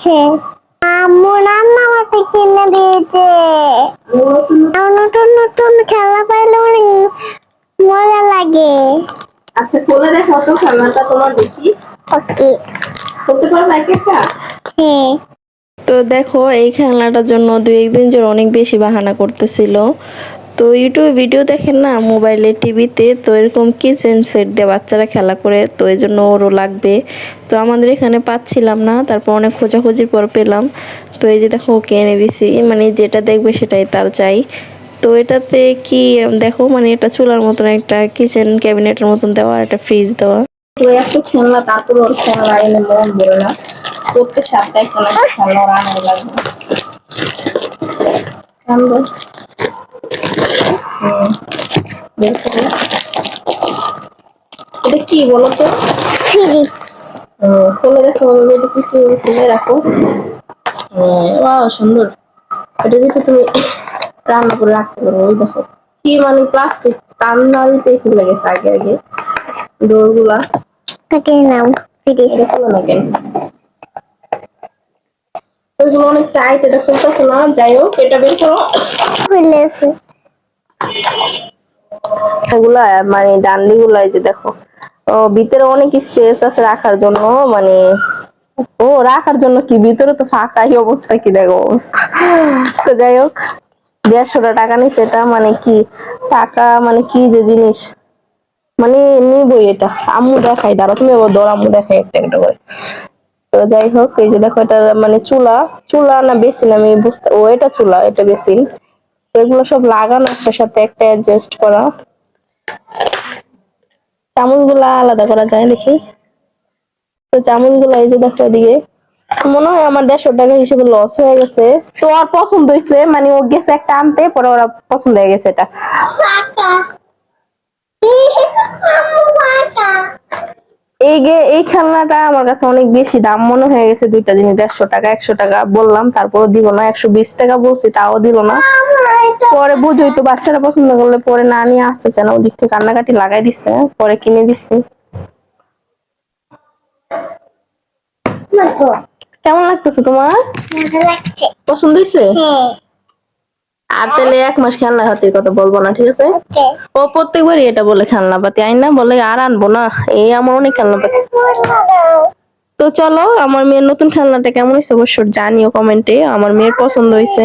দিয়েছে। আম্মু রান্না আমাকে কিনে দিয়েছে। নতুন নতুন খেলা পাইলে অনেক মজা লাগে। আচ্ছা খুলে দেখো তো খেলনাটা তোমার দেখি। ওকে। করতে পারবে এক একটা? হ্যাঁ। তো দেখো এই খেলনাটার জন্য দু একদিন জোর অনেক বেশি বাহানা করতেছিল। তো ইউটিউবে ভিডিও দেখেন না? মোবাইলে টিভিতে তো এরকম কিচেন সেট দিয়ে বাচ্চারা খেলা করে, তো এই জন্য ওরও লাগবে। তো আমাদের এখানে পাচ্ছিলাম না, তারপর অনেক খোঁজাখুঁজির পর পেলাম। তো এই যে দেখো, ওকে এনে দিছি। মানে যেটা দেখবে সেটাই তার চাই। তো এটাতে কি, দেখো মানে এটা চুলার মতন একটা কিচেন ক্যাবিনেটের মতন দেওয়া, একটা ফ্রিজ দেওয়া। খেলনা, তারপর ওর মন ভরে না প্রত্যেক সপ্তাহে একটা না একটা খেলনা ওর লাগবে আনব। হুম, বের করো। এটা কি বলো তো? দেখো এটা কিছু খুলে রাখো। ওয়াও সুন্দর। এটার ভিতরে তুমি রান্না করে রাখতে পারো ওই দেখো। কি মানে প্লাস্টিক টান্নারিতে খুলে গেছে আগে আগে। ডোরগুলা নাও এটা খুলে না কেন? ওইগুলো অনেক টাইট এটা খুলতেছে না যাই হোক এটা বের করো। খুলেছে মানে ডান্ডি গুলা এই যে দেখো। ও, ভিতরে অনেক স্পেস আছে রাখার জন্য মানে ও, রাখার জন্য কি? ভিতরে তো ফাঁকাই অবস্থা কি দেখো অবস্থা। তো যাই হোক টাকা মানে কি টাকা মানে কি যে জিনিস? মানে নিবই এটা। আম্মু দেখাই দাঁড়া তুমি ধর আম্মু দেখাই একটা একটা করে। তো যাই হোক, এই যে দেখো এটা মানে চুলা চুলা না বেসিন আমি বুঝতে ও, এটা চুলা, এটা বেসিন। এগুলো সব লাগানো, একটার সাথে একটা অ্যাডজাস্ট করা। চামচগুলা আলাদা করা যায়, দেখি। তো চামচগুলা এই যে দেখো এদিকে। মনে হয় আমার দেড়শো টাকা হিসেবে লস হয়ে গেছে। তো আর পছন্দ হয়েছে মানে ও গেছে একটা আনতে, পরে ওরা পছন্দ হয়ে গেছে এটা। এই গে, এই খেলনাটা আমার কাছে অনেক বেশি দাম। মনে হয়ে গেছে দুইটা জিনিস দেড়শো টাকা, একশো টাকা। বললাম তারপরে দিব না। একশো বিশ টাকা বলছি, তাও দিল না। পরে বুঝোই তো বাচ্চারা পছন্দ করলে পরে না নিয়ে আসতেছে না। ওদিক থেকে কান্নাকাটি লাগাই দিচ্ছে পরে কিনে দিচ্ছি কেমন লাগতেছে তোমার? পছন্দ হয়েছে? হ্যাঁ। আর তাহলে এক মাস খেলনা হাতির কথা বলব না ঠিক আছে? ও প্রত্যেকবারই এটা বলে খেলনা পাতি আইন না বলে আর আনব না। এই আমার অনেক খেলনা পাতি। তো চলো আমার মেয়ের নতুন খেলনাটা কেমন হয়েছে অবশ্য জানিও কমেন্টে আমার মেয়ের পছন্দ হয়েছে।